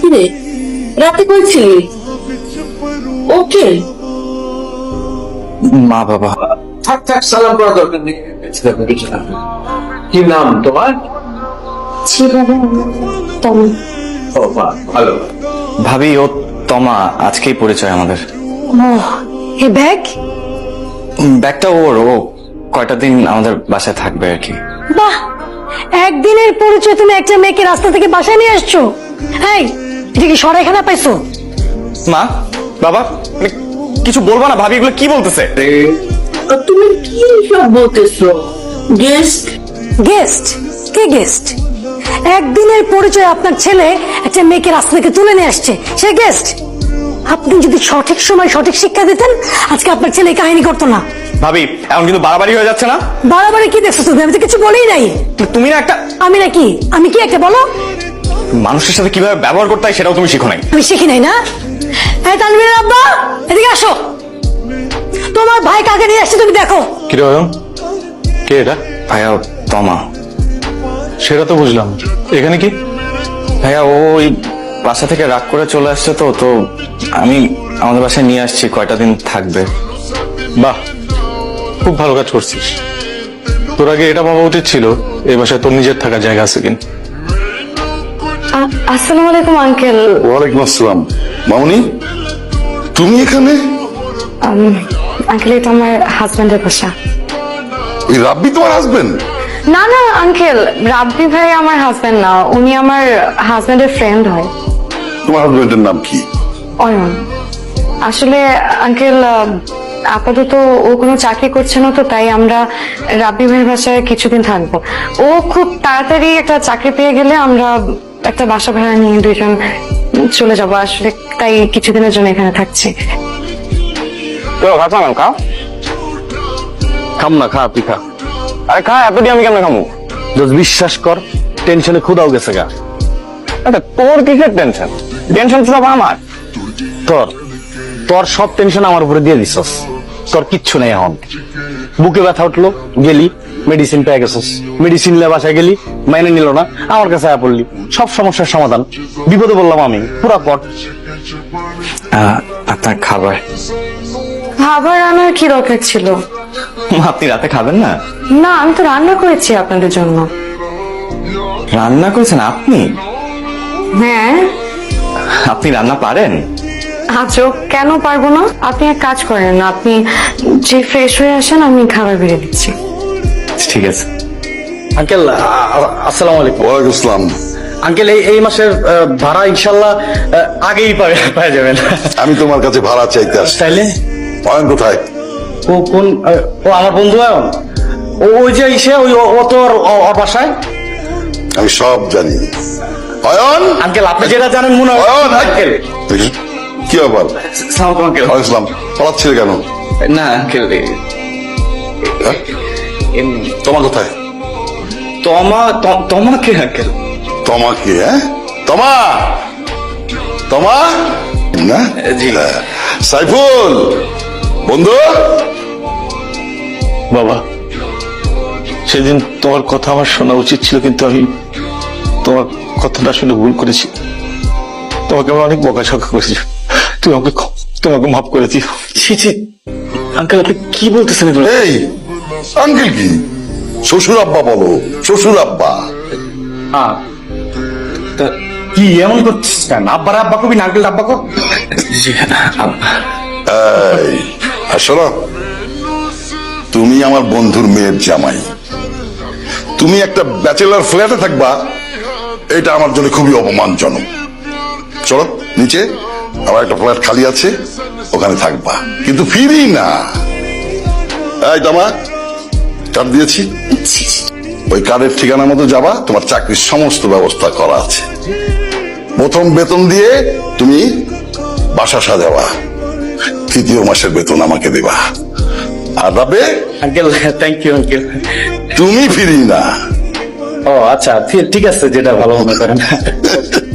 কিরে? রাতে ওকে। মা বাবা। থাক থাক সালাম করা দরকার নেই। কি নাম তোমার? জি বাবা তম। ও বাহ, ভালো। ভাবি ও তমা আজকেই পরিচয় আমাদের। এ ব্যাগ? ব্যাগটা ওর ও কয়টা দিন আমাদের বাসায় থাকবে আর কি। বাহ! একদিনের পরিচয় তুমি একটা মেয়েকে রাস্তা থেকে বাসায় নিয়ে আসছো। এই এটা কি সরাইখানা পাইছো? মা বাবা মানে কিছু বলবা না ভাবি এগুলো কি বলতেছে? তুমি কি সব বলতেছো? গেস্ট? গেস্ট? কে গেস্ট? একদিনের পরিচয় আপনার ছেলে একটা মেয়েকে রাস্তা থেকে তুলে নিয়ে আসছে। সে গেস্ট? আপনি যদি সঠিক সময় সঠিক শিক্ষা দিতেন আজকে আপনার ছেলে কাহিনী করতো না। ভাবি এখন কিন্তু বাড়াবাড়ি হয়ে যাচ্ছে না? বাড়াবাড়ি কি দেখছ তুমি? আমি তো কিছু বলেই নাই। তুমি না একটা আমি নাকি আমি কি একটা বলো? মানুষের সাথে কীভাবে ব্যবহার করতে হয় সেটাও তুমি শিখো নাই। আমি শিখি নাই না? এই তানভীরের আব্বা এদিকে আসো। তোমার ভাই কাকে নিয়ে আসছে তুমি দেখো। কিরে অয়ন? কে এটা? ভাইয়া তমা। সেটা তো বুঝলাম। এখানে কি? ভাইয়া ও ওই বাসা থেকে রাগ করে চলে আসছে তো তো আমি আমাদের বাসায় নিয়ে আসছি কয়টা দিন থাকবে। বাহ। খুব ভালো কাজ করছিস। তোর আগে এটা ভাবা উচিত ছিল এই বাসায় তোর নিজের থাকার জায়গা আছে কিনা। আসসালামু আলাইকুম আঙ্কেল। ওয়ালাইকুম আসসালাম। মামনি তুমি এখানে? আঙ্কেল এটা আমার হাজবেন্ডের বাসা। ওই রাব্বি তোমার হাজবেন্ড না না আঙ্কেল রাব্বি ভাই আমার হাজবেন্ড না উনি আমার হাজবেন্ডের ফ্রেন্ড হয়। তোমার হাজবেন্ডের নাম কি? অয়ন। আসলে আঙ্কেল আপাতত ও কোনো চাকরি করছে না তো তাই আমরা রাব্বি ভাইয়ের বাসায় কিছুদিন থাকব। ও খুব তাড়াতাড়ি একটা চাকরি পেয়ে গেলে আমরা একটা বাসা ভাড়া নিয়ে দুইজন চলে যাব। আসলে তাই কিছুদিনের জন্য এখানে থাকছি। তো খাচ্ছ না খাও? খাম না খা তুই খা। আরে খা এত দিয়ে আমি কেমন খামু? দোস্ত বিশ্বাস কর টেনশনে খুদাও গেছে গা। আচ্ছা তোর কিসের টেনশন? টেনশন তো সব আমার। তোর তোর সব টেনশন আমার উপরে দিয়ে দিছস। তোর কিচ্ছু নেই এখন। বুকে ব্যথা উঠল গেলি মেডিসিন পেয়ে গেছস। মেডিসিন লে বাসায় গেলি মাইনে নিল না আমার কাছে আয়া পড়লি। সব সমস্যার সমাধান। বিপদে বললাম আমি পুরা পট আহ, আপনার খাবার। খাবার আনার কি দরকার ছিল? আপনি রাতে খাবেন না? না আমি তো রান্না করেছি আপনাদের জন্য। রান্না করেছেন আপনি? হ্যাঁ। আপনি রান্না পারেন? আজও কেন পারব না? আপনি এক কাজ করেন আপনি যে ফ্রেশ হয়ে আসেন আমি খাবার বেড়ে দিচ্ছি। ঠিক আছে। আঙ্কেল আসসালামু আলাইকুম। ওয়ালাইকুম আসসালাম। আঙ্কেল এই এই মাসের ভাড়া ইনশাল্লাহ আগেই পাবে পাওয়া যাবেন আমি তোমার কাছে ভাড়া চাইতে আসছি। তাইলে? অয়ন কোথায়? ও কোন ও আমার বন্ধু আয়ন ও ওই যে ইসে ওই ও- ও তো ওর বাসায়? আমি সব জানি। অয়ন? আঙ্কেল আপনি যেটা জানেন মনে হয় অয়ন আঙ্কেল। কি ব্যাপার? সালাম আঙ্কেল। ওয়ালাইকুম আসসালাম কেন? না আঙ্কেল হ্যাঁ? তোমার কোথায়? তমা তমাকে আঙ্কেল? তোমাকে হ্যাঁ? তোমা! তোমা? না? জি। হ্যাঁ। সাইফুল! বন্ধু? বাবা সেদিন তোমার কথা আমার শোনা উচিত ছিল কিন্তু আমি তোমার কথাটা শুনে ভুল করেছি। তোমাকে আমি অনেক বকাঝকা করেছি। তুমি আমাকে ক্ষম- তোমাকে মাফ করে দিও। ছি ছি। আঙ্কেল আপনি কি বলতেছেন এগুলো? এই আঙ্কেল কি? শ্বশুর আব্বা বলো শ্বশুর আব্বা। কি এমন করছিস কেন? আব্বার আব্বা কবি নাঙ্কেল আব্বা কর জি, আব- এই আর তুমি আমার বন্ধুর মেয়ের জামাই। তুমি একটা ব্যাচেলার ফ্ল্যাটে থাকবা এটা আমার জন্য খুবই অপমানজনক। চলো নিচে। আমার একটা ফ্ল্যাট খালি আছে ওখানে থাকবা। কিন্তু ফিরি না। এই তামা কার্ড দিয়েছি। ওই কার্ডের ঠিকানা মতো যাবা তোমার চাকরির সমস্ত ব্যবস্থা করা আছে। প্রথম বেতন দিয়ে তুমি বাসা সাজাবা। তৃতীয় মাসের বেতন আমাকে দেবা। আর রাবে আঙ্কেল থ্যাংক ইউ আঙ্কেল তুমি ফিরি না। ও আচ্ছা ঠিক- ঠিক আছে যেটা ভালো মনে করেন।